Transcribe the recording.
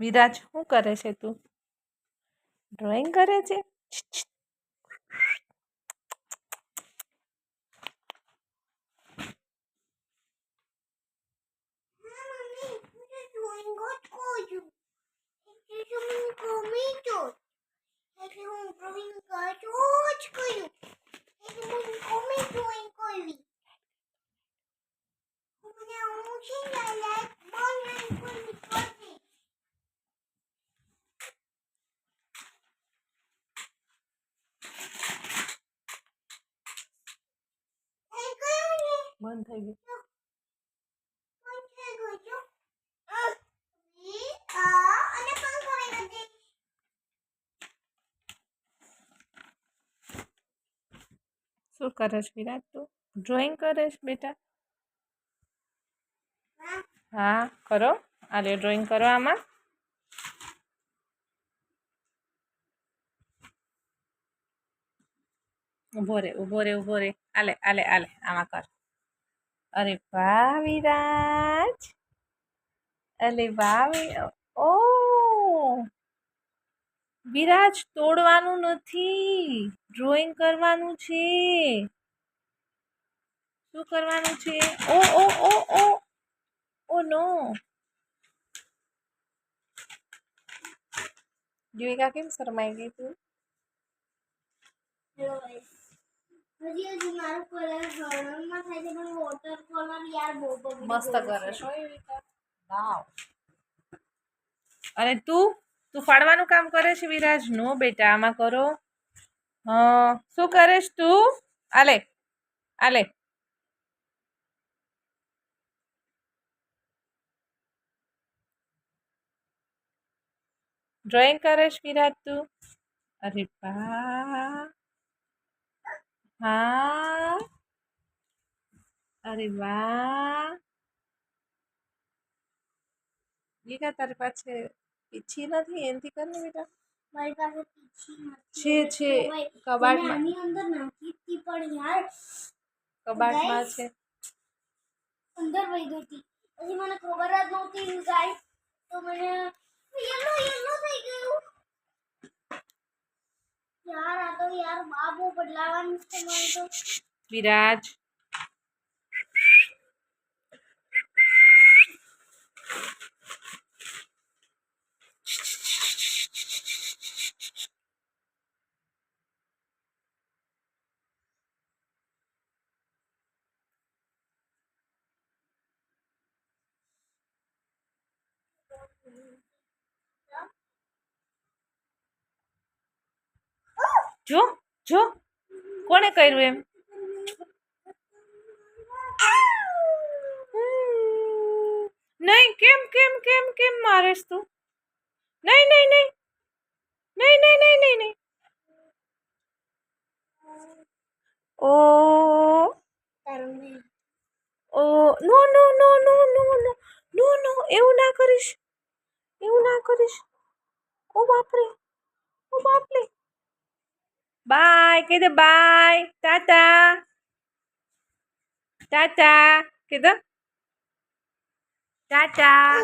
વિરાજ શું કરે છે તું? ડ્રોઈંગ કરે છે? બંધ થઈ ગયું. શું કરે છે વિરાટ તું? ડ્રોઈંગ કરે છે બેટા? હા, કરો. આલે ડ્રોઈંગ કરો આમાં. ઊભો રે ઊભો રે ઊભો રે. આલે આલે આલે, આમાં કર. અરે વાહ વિરાજ. અરે વાહ ઓ. વિરાજ તોડવાનું નથી ડ્રોઈંગ કરવાનું છે. શું કરવાનું છે? ઓ ઓ ઓ ઓ. ઓ, નો. યુવિકા કેમ શરમાઈ ગઈ તું? હજી હજી મારું કલર થાય છે, પણ મસ્ત કરે છો. અને તું તું ફાડવાનું કામ કરે છે વિરાજ? નો બેટા આમાં કરો. હા શું કરેશ તું? આલે આલે ડ્રોઈંગ કરેશ વિરાજ તું? અરે બા હા. અરે વાહ વિકા તારી પાસે પીછી નથી એનથી કર ને બેટા મારી પાસે પીછી નથી છે, છે. કબાટમાં. આની અંદર નાખી હતી પણ યાર કબાટમાં છે અંદર વહી ગઈ હતી પછી મને ખબર જ નહોતી ગાઈસ તો મને યલો યલો થઈ ગયું યાર આ તો યાર બાબુ બદલાવાનું છે મને તો વિરાજ જો જો. કોણે કર્યું એમ? નહીં કેમ કેમ કેમ કેમ મારેશ તું? નહીં નહીં નહીં. નહીં નહીં નહીં નહીં નહીં. ઓ. ઓ. નો નો નો નો નો નો નો નો એવું ના કરીશ. એવું ના કરીશ? ઓ બાપરે ઓ બાપરે. બાય, કહી દે બાય, ટાટા. ટાટા, કહી દે. ટાટા.